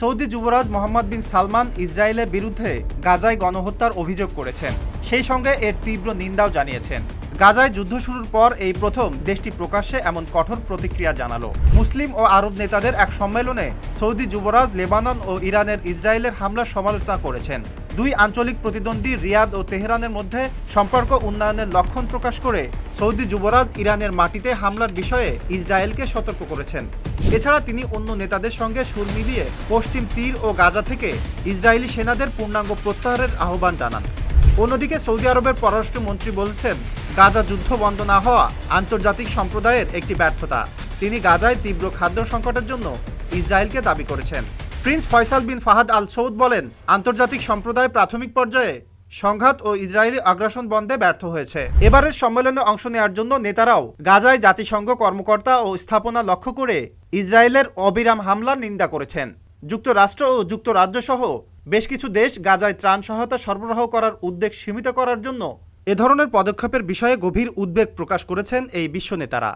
Saudi যুবরাজ Mohammed bin Salman ইসরায়েলের বিরুদ্ধে গাজায় গণহত্যার অভিযোগ করেছেন। সেই সঙ্গে এর তীব্র নিন্দাও জানিয়েছেন। গাজায় যুদ্ধ শুরুর পর এই প্রথম দেশটি প্রকাশ্যে এমন কঠোর প্রতিক্রিয়া জানালো। মুসলিম ও আরব নেতাদের এক সম্মেলনে সৌদি যুবরাজ লেবানন ও ইরানের ইসরায়েলের হামলার সমালোচনা করেছেন। দুই আঞ্চলিক প্রতিদ্বন্দ্বী রিয়াদ ও তেহরানের মধ্যে সম্পর্ক উন্নয়নের লক্ষণ প্রকাশ করে সৌদি যুবরাজ ইরানের মাটিতে হামলার বিষয়ে ইসরায়েলকে সতর্ক করেছেন। এছাড়া তিনি অন্য নেতাদের সঙ্গে সুর মিলিয়ে পশ্চিম তীর ও গাজা থেকে ইসরায়েলি সেনাদের পূর্ণাঙ্গ প্রত্যাহারের আহ্বান জানান। অন্যদিকে সৌদি আরবের পররাষ্ট্রমন্ত্রী বলছেন, গাজা যুদ্ধ বন্ধ না হওয়া আন্তর্জাতিক সম্প্রদায়ের একটি ব্যর্থতা। তিনি গাজায় তীব্র খাদ্য সংকটের জন্য ইসরায়েলকে দাবি করেছেন। Prince Faisal bin Fahad al Saud বলেন, আন্তর্জাতিক সম্প্রদায় প্রাথমিক পর্যায়ে সংঘাত ও ইসরায়েলি আগ্রাসন বন্ধে ব্যর্থ হয়েছে। এবারের সম্মেলনে অংশ নেওয়ার জন্য নেতারাও গাজায় জাতিসংঘ কর্মকর্তা ও স্থাপনা লক্ষ্য করে ইসরায়েলের অবিরাম হামলার নিন্দা করেছেন। যুক্তরাষ্ট্র ও যুক্তরাজ্য সহ বেশ কিছু দেশ গাজায় ত্রাণ সহায়তা সরবরাহ করার উদ্বেগ সীমিত করার জন্য এ ধরনের পদক্ষেপের বিষয়ে গভীর উদ্বেগ প্রকাশ করেছেন এই বিশ্ব নেতারা।